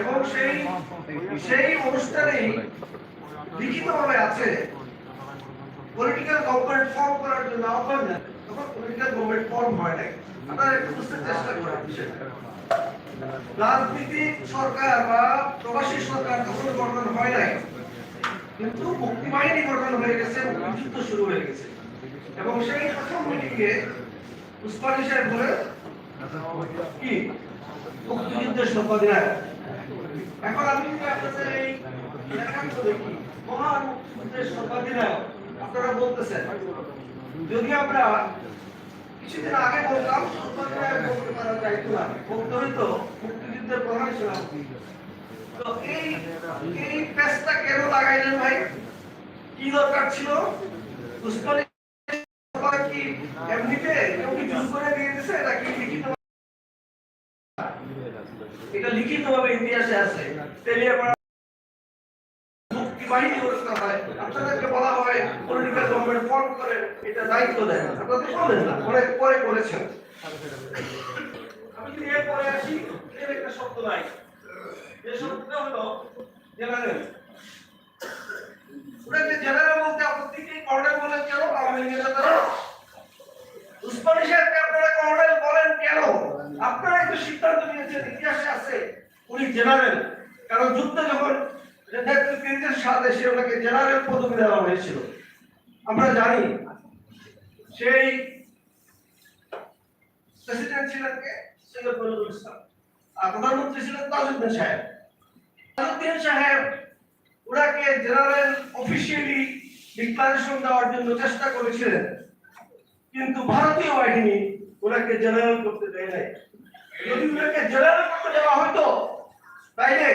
এবং সেই সেই অনুষ্ঠানেই লিখিতভাবে আছে পলিটিক্যাল গভর্নমেন্ট ফর্ম করার জন্য আহ্বান তখন পলিটিক্যাল গভর্নমেন্ট ফর্ম হয় নাই। আপনারা একটু বুঝতে চেষ্টা সরকার বা প্রবাসী সরকার তখন গঠন হয় নাই, কিন্তু মুক্তি বাহিনী গঠন হয়ে গেছে শুরু হয়ে গেছে। এবং সেই প্রথম মিটিংয়ে সাহেব বলে কি? মুক্তিযুদ্ধের সম্পাদনায় এখন আমি যদি আপনাদের এই লেখাগুলো দেখি, মহান মুক্তিযুদ্ধের সম্পাদনায় আপনারা বলতেছেন, যদি আমরা কিছুদিন আগে বলতাম সম্পাদনায় বলতে পারা যাইতো না বলতে হইতো, মুক্তিযুদ্ধের প্রধান সভাপতি তো এই এই পেজটা কেন লাগাইলেন ভাই? কি দরকার ছিল? উসমানী সরকার কি এমনিতে কেউ কি জোর করে দিয়ে দিছে নাকি লিখিত এটা লিখিত ভাবে ইতিহাসে আছে। বলা না, পরে এর একটা শব্দ নাই। জেনারেল জেনারেল বলতে আপত্তি কি কর্নেল বলেন কেন? আওয়ামী লীগের উসমানী আপনারা আমরা জানি, সেই প্রেসিডেন্ট ছিলেন কে? সৈয়দ ইসলাম। আর প্রধানমন্ত্রী ছিলেন তাজউদ্দিন সাহেব। তাজউদ্দিন সাহেব ওনাকে জেনারেল অফিসিয়ালি ডিক্লারেশন দেওয়ার জন্য চেষ্টা করেছিলেন। কিন্তু ভারতীয় বাহিনী ওনাকে জেনারেল করতে দেয় নাই। যদি ওনাকে জেনারেল করতে দেওয়া হতো, তাইলে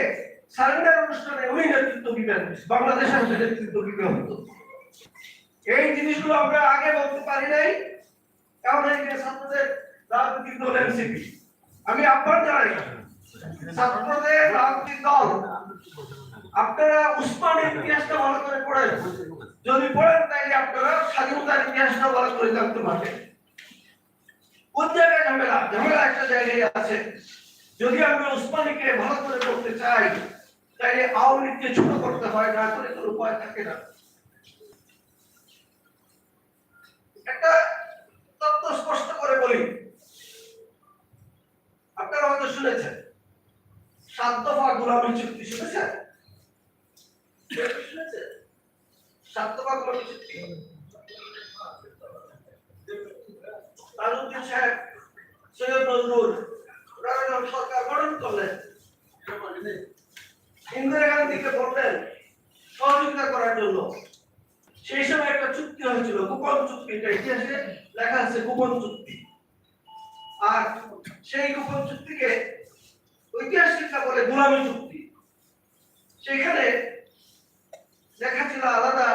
সারেন্ডার অনুষ্ঠানে উনি নেতৃত্ব দিবেন বাংলাদেশের মধ্যে নেতৃত্ব দিতে হতো। এই জিনিসগুলো আমরা আগে বলতে পারি নাই কারণ এই যে ছাত্রদের রাজনৈতিক দল, এনসিপি। আমি আহ্বান জানাই, ছাত্রদের রাজনৈতিক দল, আপনারা উসমানের ইতিহাসটা ভালো করে পড়েন। যদি পড়েন তাহলে আপনারা স্বাধীনতার ইতিহাসটা ভালো করে থাকতে পারবেন কোন জায়গায় ঝামেলা? ঝামেলা একটা জায়গায় আছে। যদি আমরা উসমানীকে ভালো করে করতে চাই, তাহলে আওয়ামী লীগকে ছোট করতে হয় না করে কোনো উপায় থাকে না একটা তত্ত্ব স্পষ্ট করে বলি আপনারা হয়তো শুনেছেন সাত দফা গোলামী চুক্তি শুনেছেন শুনেছেন সাত দফা গোলামী চুক্তি তাজউদ্দিন সাহেব সৈয়দ নজরুল ওনারা যখন সরকার গঠন করলেন ইন্দিরা গান্ধীকে বললেন সহযোগিতা করার জন্য সেই সময় একটা চুক্তি হয়েছিল গোপন চুক্তি এটা ইতিহাসে লেখা আছে গোপন চুক্তি। আর সেই গোপন চুক্তিকে ঐতিহাসিকরা বলে গোলামী চুক্তি। সেখানে লেখা ছিল আলাদা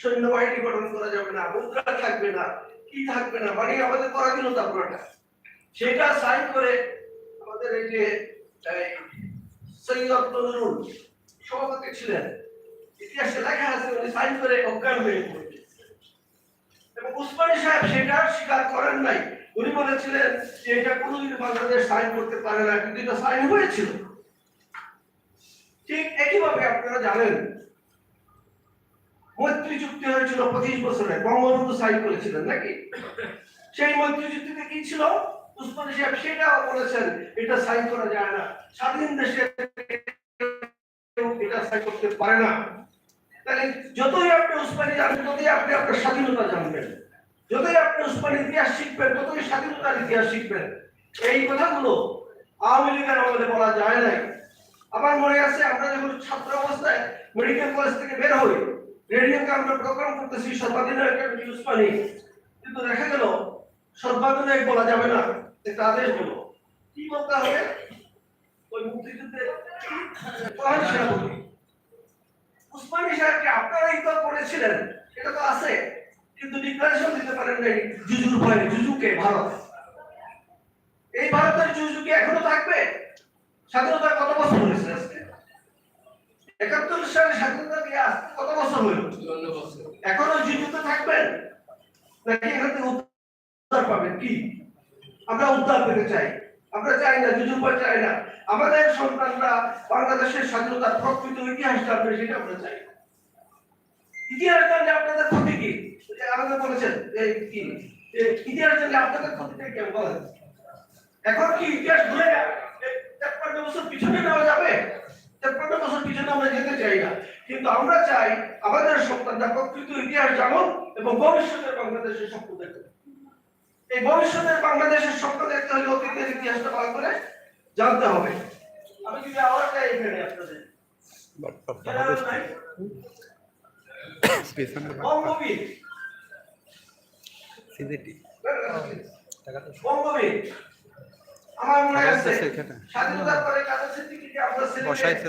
সৈন্যবাহিনী গঠন করা যাবে না, মুদ্রা থাকবে না, কি থাকবে না মানে আমাদের পরাধীনতা পুরোটা। সেটা সাইন করে আমাদের এই যে সৈয়দ নজরুল সভাপতি ছিলেন। ইতিহাসে লেখা আছে, উনি সাইন করে অজ্ঞান হয়ে পড়েছে এবং উসমানী সাহেব সেটা স্বীকার করেন নাই। উনি বলেছিলেন যে এটা কোনোদিন বাংলাদেশ সাইন করতে পারে না, কিন্তু এটা সাইন হয়েছিল। ঠিক একইভাবে আপনারা জানেন, মৈত্রী চুক্তি হয়েছিল পঁচিশ বছরে, বঙ্গবন্ধু সাইন করেছিলেন নাকি? সেই মৈত্রী চুক্তিতে কি ছিল? উসমানী সাহেব সেটাও বলেছেন, এটা সাইন করা যায় না। স্বাধীন দেশে এটা সাইন করতে পারে না। তাহলে যতই আপনি উসমানী জানবেন ততই আপনি আপনার স্বাধীনতা জানবেন। যতই আপনি উসমানী ইতিহাস শিখবেন, ততই স্বাধীনতার ইতিহাস শিখবেন। এই কথাগুলো আওয়ামী লীগের আমলে বলা যায় নাই। আমার মনে আছে, আমরা যখন ছাত্র অবস্থায় মেডিকেল কলেজ থেকে বের হই, রেডিওতে আমরা প্রোগ্রাম করতেছি সর্বাধিনায়ক উসমানী। কিন্তু দেখা গেল সর্বাধিনায়ক বলা যাবে না, একটা আদেশ হলো। কি বলতে হবে? ওই মুক্তিযুদ্ধের প্রধান সেনাপতি উসমানী সাহেবকে আপনারাই তো করেছিলেন? এটা তো আছে। কিন্তু ডিক্লারেশন দিতে পারেন নাই জুজুর ভয়ে জুজুকে ভারত। এই ভারতের জুজু কি এখনও থাকবে? স্বাধীনতা কত বছর হয়েছে আজকে? একাত্তর সালে স্বাধীনতা দিয়ে আসতে কত বছর হইল এখনও জীবিত থাকবেন নাকি এখান থেকে উদ্ধার পাবেন? কি? আমরা উদ্ধার পেতে চাই। আমরা চাই না যুযুপা চাই না। আমাদের সন্তানরা বাংলাদেশের স্বাধীনতার প্রকৃত ইতিহাস জানবে, সেটা আমরা চাই ইতিহাস জানলে আপনাদের ক্ষতি কি? আমাদের বলেছেন ইতিহাস জানলে আপনাদের ক্ষতিটা কি? বলেন। এখন কি ইতিহাস ভুলে তেপ্পান্ন বছর পিছনে নেওয়া যাবে? তেপ্পান্ন বছর পিছনে আমরা যেতে চাই না। কিন্তু আমরা চাই আমাদের সন্তানরা প্রকৃত ইতিহাস জানুন এবং ভবিষ্যতের বাংলাদেশের স্বপ্ন দেখুন এই ভবিষ্যতের বাংলাদেশের স্বপ্ন দেখতে হলে অতীতের ইতিহাসটা ভালো করে জানতে হবে। আমি যদি আবার যাই এখানে আপনাদের জেনারেল বঙ্গবীর। বঙ্গবীর। আমার মনে আছে স্বাধীনতার পরে সিদ্দিকীকে আমরা বসাইছে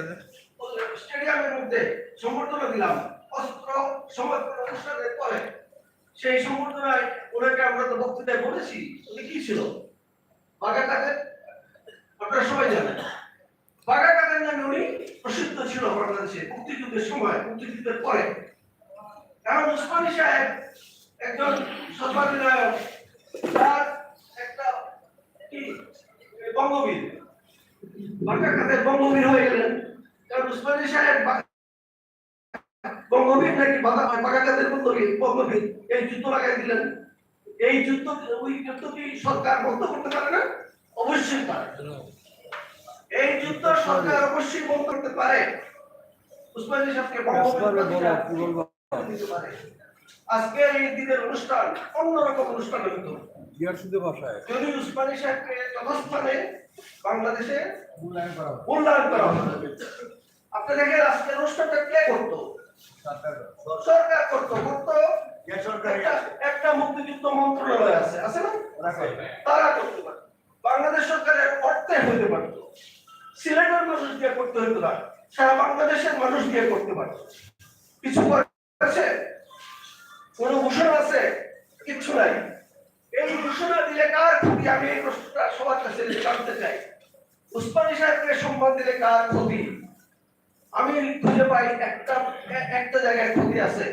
স্টেডিয়ামের মধ্যে সম্বর্ধনা দিলাম। অস্ত্র সমর্পণ অনুষ্ঠানের পরে। সেই সম্বর্ধনায় ওনাকে আমরা তো বক্তৃতায় বলেছি, উনি কি ছিল? বাগাকাদের আপনারা সবাই জানেন। বাগাকাদের নামে উনি প্রসিদ্ধ ছিল বাংলাদেশে মুক্তিযুদ্ধের সময়, মুক্তিযুদ্ধের পরে। কারণ উসমানী সাহেব একজন সর্বাধিনায়ক তার একটা কি, বঙ্গবীর। বাংলাকাদের বঙ্গবীর হয়ে গেলেন। কারণ উসমানী সাহেব বঙ্গবীর নাকি বাধা বাগাকাদের বঙ্গবীর বঙ্গবীর এই যুদ্ধ লাগাই দিলেন। এই যুদ্ধ ওই যুদ্ধ কি সরকার বন্ধ করতে পারে না? অবশ্যই পারে। এই যুদ্ধ সরকার অবশ্যই বন্ধ করতে পারে। উসমানী সাহেবকে পারে। আজকের এই দিনের অনুষ্ঠান অন্যরকম অনুষ্ঠান হইতো। যদি উসমানী সাহেবকে যথাস্থানে বাংলাদেশে মূল্যায়ন করা। মূল্যায়ন করা হবে আপনি দেখেন আজকের অনুষ্ঠানটা কে করতো? সরকার করতো করতো। একটা- মুক্তিযুদ্ধ মন্ত্রণালয় আছে আছে না? তারা করতে পারে বাংলাদেশ সরকারের অর্থে হইতে পারতো। সিলেটের মানুষ দিয়ে করতে হইতো না। সারা বাংলাদেশের মানুষ দিয়ে করতে পারতো। কিছু করেছে কোন ঘোষণা আছে? কিচ্ছু নাই। এই ঘোষণা দিলে কার ক্ষতি? আমি এই প্রশ্নটা সবার কাছে জানতে চাই। উসমানী সাহেবকে সম্মান দিলে কার ক্ষতি? আমি খুঁজে পাই একটা একটা জায়গায় ক্ষতি আছে।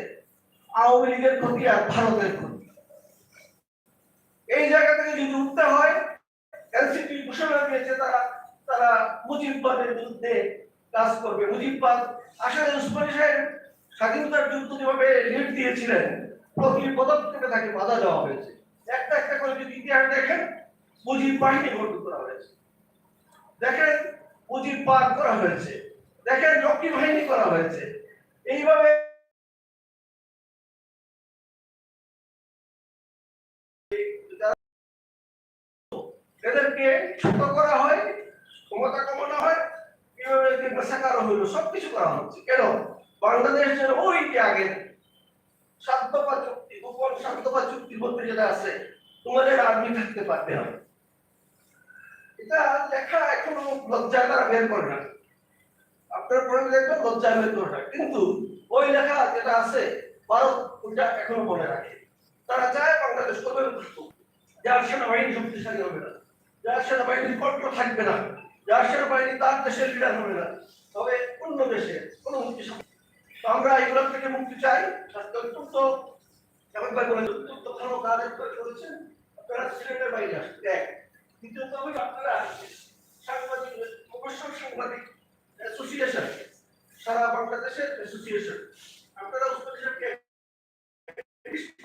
আওয়ামী লীগের ক্ষতি আর ভারতের ক্ষতি। এই জায়গা থেকে যদি উঠতে হয় এনসিপি ঘোষণা দিয়েছে তারা তারা মুজিববাদের বিরুদ্ধে কাজ করবে। মুজিববাদ আসলে উসমানী সাহেব স্বাধীনতার যুদ্ধ যেভাবে লিড দিয়েছিলেন, প্রতি পদক্ষেপে তাকে বাধা দেওয়া হয়েছে। একটা একটা করে যদি ইতিহাস দেখেন, মুজিব বাহিনী গঠন করা হয়েছে। দেখেন, মুজিব পার করা হয়েছে। দেখেন রক্ষী বাহিনী করা হয়েছে। এইভাবে এদেরকে ছোট করা হয়, ক্ষমতা কমানো হয় কীভাবে সবকিছু করা হচ্ছে। কেন? বাংলাদেশ যেন ওই যে আগের শান্তপা চুক্তি, গোপন শান্তপা চুক্তি বলতে যেটা আছে, তোমাদের আর্মি থাকতে পারবে না। এটা লেখা এখনও লজ্জায় তারা বের করে না। আপনার পড়ে দেখবেন লজ্জায় বের করে কিন্তু ওই লেখা যেটা আছে, ভারত ওইটা এখনও মনে রাখে। তারা চায় বাংলাদেশ করবে যার সেনাবাহিনী শক্তিশালী হবে না, যার সেনাবাহিনীর কন্ট্রোল থাকবে না, যার সেনাবাহিনী তার দেশের লিডার হবে না, তবে অন্য দেশে কোনো মুক্তি তো আমরা এগুলো থেকে মুক্তি চাই। অত্যন্ত এখন ভাই বলেন অত্যন্ত ভালো কাজ করে করেছেন। আপনারা সিলেটের বাইরে আসছেন এক। দ্বিতীয়ত হবে আপনারা সাংবাদিক প্রফেশনাল সাংবাদিক অ্যাসোসিয়েশন সারা বাংলাদেশের অ্যাসোসিয়েশন আপনারা উসমানী সাহেবকে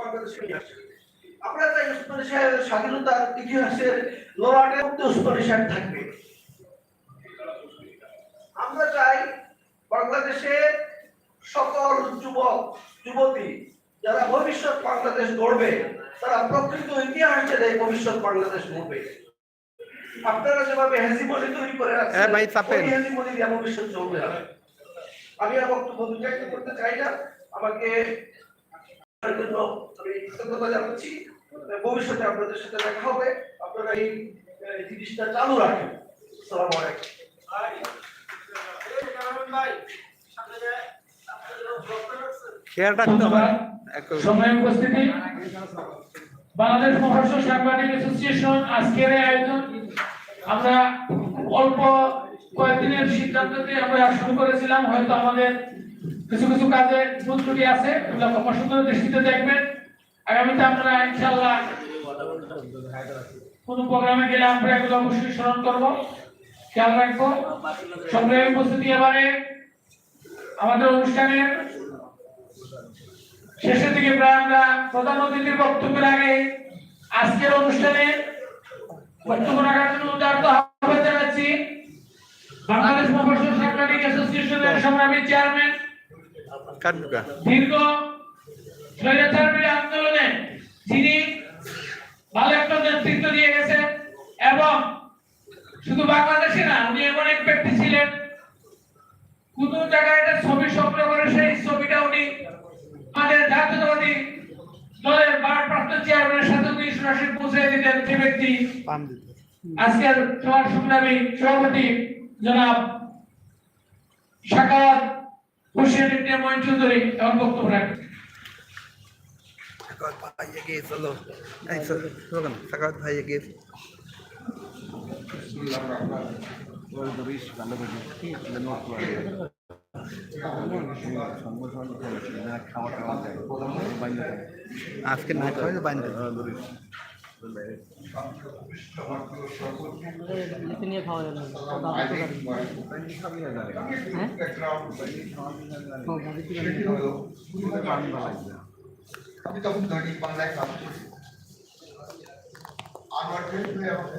বাংলাদেশে নিয়ে আসছেন। আমরা চাই উসমানী সাহেবের স্বাধীনতার ইতিহাসের লড়াটের মধ্যে উসমানী সাহেব থাকবে। আমরা চাই বাংলাদেশে সকল যুবক, যুবতী যারা ভবিষ্যৎ বাংলাদেশ গড়বে, তারা প্রকৃত ইতিহাস জেনে ভবিষ্যৎ বাংলাদেশ গড়বে। আপনারা যেভাবে হেজিমনি তৈরি করে রাখছেন হ্যাঁ ভাই, চাপেন। দিয়ে ভবিষ্যৎ চলবে না। আমি আর বক্তব্য বিজ্ঞাপন করতে চাই না। আমাকে আমি কৃতজ্ঞতা জানাচ্ছি। ভবিষ্যতে আপনাদের সাথে দেখা হবে। আপনারা এই জিনিসটা চালু রাখেন। আসসালামু আলাইকুম। শেয়ার রাখতে এক- সময় উপস্থিতি। বাংলাদেশ মহারাষ্ট্র সাংবাদিক অ্যাসোসিয়েশন আজকের আয়োজন। আমরা অল্প কয়েকদিনের সিদ্ধান্ত দিয়ে আমরা শুরু করেছিলাম, হয়তো আমাদের কিছু কিছু কাজে ভুল ত্রুটি আছে, এগুলো ক্ষমাসুন্দর দৃষ্টিতে দেখবেন। আগামীতে আমরা ইনশাআল্লাহ কোনো প্রোগ্রামে গেলে আমরা এগুলো অবশ্যই স্মরণ করব, খেয়াল রাখব। সংগ্রামী উপস্থিতি এবারে আমাদের অনুষ্ঠানের শেষের দিকে প্রায় আমরা প্রধান অতিথির বক্তব্যের আগে আজকের অনুষ্ঠানে বক্তব্য রাখার জন্য উদারত আহ্বান জানাচ্ছি। বাংলাদেশ প্রফেশনাল সাংবাদিক অ্যাসোসিয়েশনের সংগ্রামী চেয়ারম্যান। দীর্ঘ স্বৈরাচারী আন্দোলনে যিনি ভালো একটা নেতৃত্ব দিয়ে গেছেন এবং শুধু বাংলাদেশে না উনি এমন এক ব্যক্তি ছিলেন। কোন জায়গায় একটা ছবি সংগ্রহ করে সেই ছবিটা উনি আমাদের জাতীয়তাবাদী দলের ভারপ্রাপ্ত চেয়ারম্যানের সাথে উনি সরাসরি পৌঁছে দিতেন যে ব্যক্তি। আজকের সভার সংগ্রামী সভাপতি জনাব শাকাওয়াত হোসেন ইবনে মঈন চৌধুরী এবং বক্তব্য সাকাত ভাই এগিয়ে চলো। এই চলো চলো সাকাত ভাই এগিয়ে আজকে না খাওয়াই বান্ধব নিয়ে খাওয়া যাবে হ্যাঁ। আমি তখন দৈনিক বাংলায় কাজ করি আমার যেহেতু আমাকে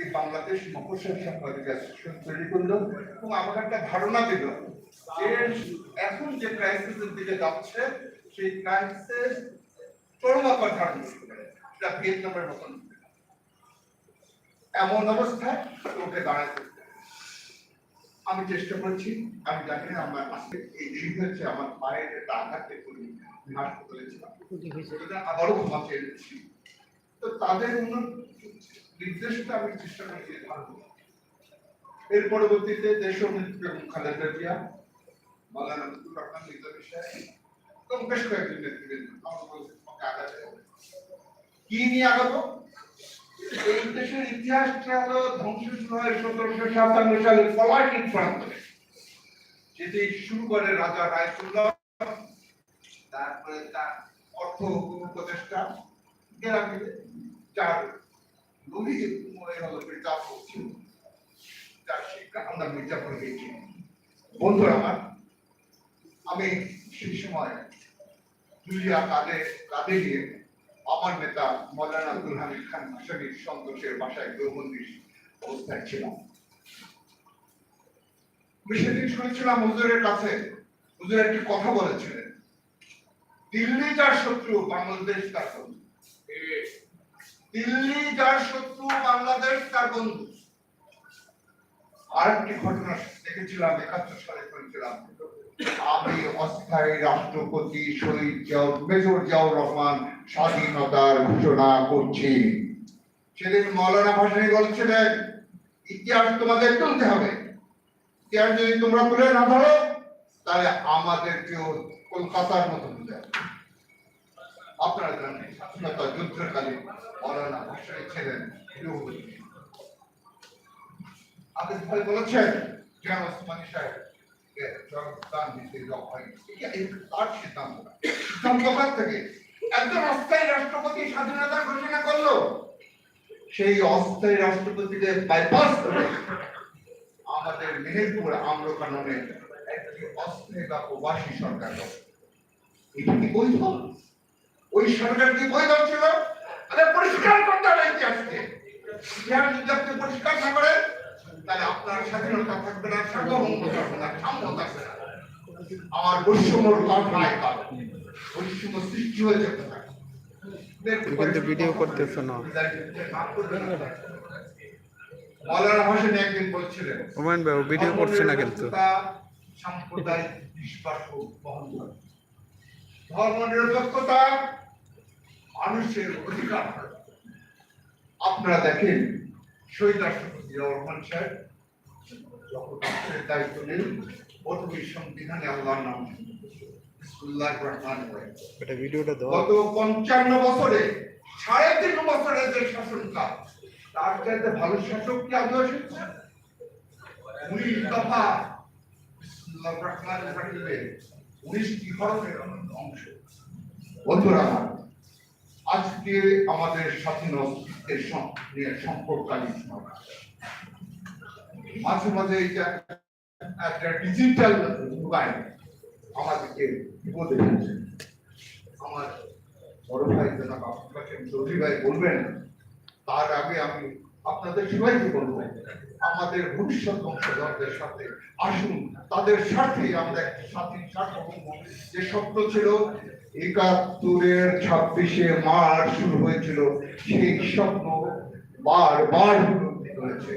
এই বাংলাদেশ মফস্বল সাংবাদিক অ্যাসোসিয়েশন তৈরি করল এবং আমাকে একটা ধারণা দিল যে এখন যে ক্রাইসিসের দিকে যাচ্ছে সেই ক্রাইসিস ধারণ সেটা ভিয়েতনামের মতন। এমন অবস্থায় ওকে দাঁড়াতে আমি চেষ্টা করছি আমি জানি না আমার আজকে এই দিন হচ্ছে আমার মায়ের একটা আঘাতে করি হাসপাতালে ছিলাম। আবারও ক্ষমা চেয়ে তো তাদের উন্নত নির্দেশটা আমি চেষ্টা এর পরবর্তীতে নেত্রী এবং খালেদা জিয়া আব্দুল রহমান এবং বেশ কয়েকজন নেতৃবৃন্দ কি নিয়ে এই দেশের ইতিহাসটা হলো ধ্বংস সতেরোশো সাতান্ন সালে পলাশির প্রান্তরে যেটি শুরু করে রাজা রায়চুল্লাহ তারপরে তার অর্থ উপদেষ্টা গ্রামে যার মনে হলো মির্জাফর ছিল যার শিক্ষা আমরা মির্জাফর গেছি বন্ধুরা আমার, আমি সেই সময় জুলিয়া কাঁধে কাঁধে নিয়ে আমার নেতা মৌলানা আব্দুল হামিদ খান ভাসানির সন্তোষের বাসায় গৃহবন্দী অবস্থায় ছিলাম। আমি সেদিন শুনেছিলাম হুজুরের কাছে, হুজুর একটি কথা বলেছিলেন। দিল্লি যার শত্রু, বাংলাদেশ তার বন্ধু দিল্লি যার শত্রু, বাংলাদেশ তার বন্ধু। আরেকটি ঘটনা দেখেছিলাম, একাত্তর সালে করেছিলাম। আমি অস্থায়ী রাষ্ট্রপতি শহীদ জিয়াউর, মেজর জিয়াউর রহমান স্বাধীনতার ঘোষণা করছি। সেদিন মৌলানা ভাসানী বলছিলেন, ইতিহাস তোমাদের তুলতে হবে। ইতিহাস যদি তোমরা তুলে না ধরো, তাহলে আমাদেরকেও কলকাতার মতো বুঝে আপনারা জানেন, স্বাধীনতা যুদ্ধকালীন মৌলানা ভাসানী ছিলেন ঘোষণা করল, সেই অস্থায়ী রাষ্ট্রপতিকে আমাদের মেহেরপুর আম্রকাননে একটি অস্থায়ী বা প্রবাসী সরকার কি বৈধ? ওই সরকার কি বৈধ ছিল তাহলে পরিষ্কার করতে হবে ইতিহাসকে ইতিহাস যদি আপনি পরিষ্কার না করেন তাহলে আপনার স্বাধীনতা থাকবে না সার্বভৌম থাকবে না সাম্য থাকবে না। আমার বৈষম্যর কারণে কারণ বৈষম্য সৃষ্টি হয়েছে কোথায়? তুমি কিন্তু ভিডিও করতেছো না। মৌলানা হোসেন একদিন বলছিলেন হুমায়ুন ভাই ও ভিডিও করছে না কিন্তু। সাম্প্রদায়িক বিশ্বাস বহন করে ধর্ম নিরপেক্ষতা মানুষের অধিকার আপনারা দেখেন শহীদ রাষ্ট্রপতি রহমান সাহেব যখন রাষ্ট্রের দায়িত্ব নেন প্রথমে সংবিধানে আল্লাহর নাম গত পঞ্চান্ন বছরে সাড়ে তিন বছরের যে শাসনকাল তার চাইতে ভালো শাসক কি আদৌ এসেছে? উনিশ দফা উনিশটি অংশ। বন্ধুরা আজকে আমাদের স্বাধীন অস্তিত্বের সম্পর্কালীন সময় মাঝে মাঝে এটা একটা ডিজিটাল মোবাইল আমাদেরকে বিপদে ফেলছে। আমার বড় ভাই জনাব আব্দুল চৌধুরী ভাই বলবেন, তার আগে আমি আপনাদের সবাইকে বলব আমাদের ভবিষ্যৎ বংশধরদের সাথে আসুন। তাদের স্বার্থে আমরা একটি স্বাধীন সার্বভৌম যে স্বপ্ন ছিল, একাত্তরের ছাব্বিশে মার্চ শুরু হয়েছিল, সেই স্বপ্ন বারবার হয়েছে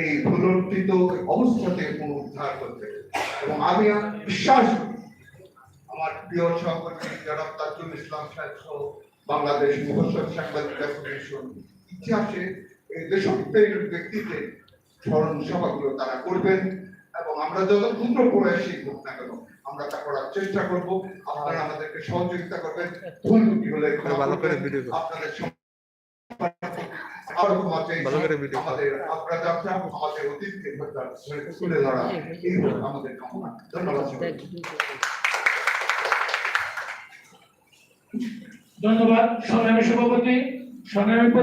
এই পুনরুদ্ধিত অবস্থাতে পুনরুদ্ধার করতে এবং আমি বিশ্বাস আমার প্রিয় সহকর্মী জনাব তাজুল ইসলাম সাহেব সহ বাংলাদেশ মুহসব সাংবাদিক ইতিহাসে এই দেশপ্রেম ব্যক্তিতে স্মরণ সভাগুলো তারা করবেন এবং আমরা যত ক্ষুদ্র প্রয়াসী হোক না কেন আমরা তা করার চেষ্টা করব। আপনারা আমাদেরকে সহযোগিতা করবেন ভুল ত্রুটি হলে ভালো করে ভিডিও আপনাদের। আমাদের আপনার যাত্রা আমাদের অতীতকে তুলে ধরা এই আমাদের কামনা। ধন্যবাদ। ধন্যবাদ। সংগ্রামী সভাপতি সংগ্রামী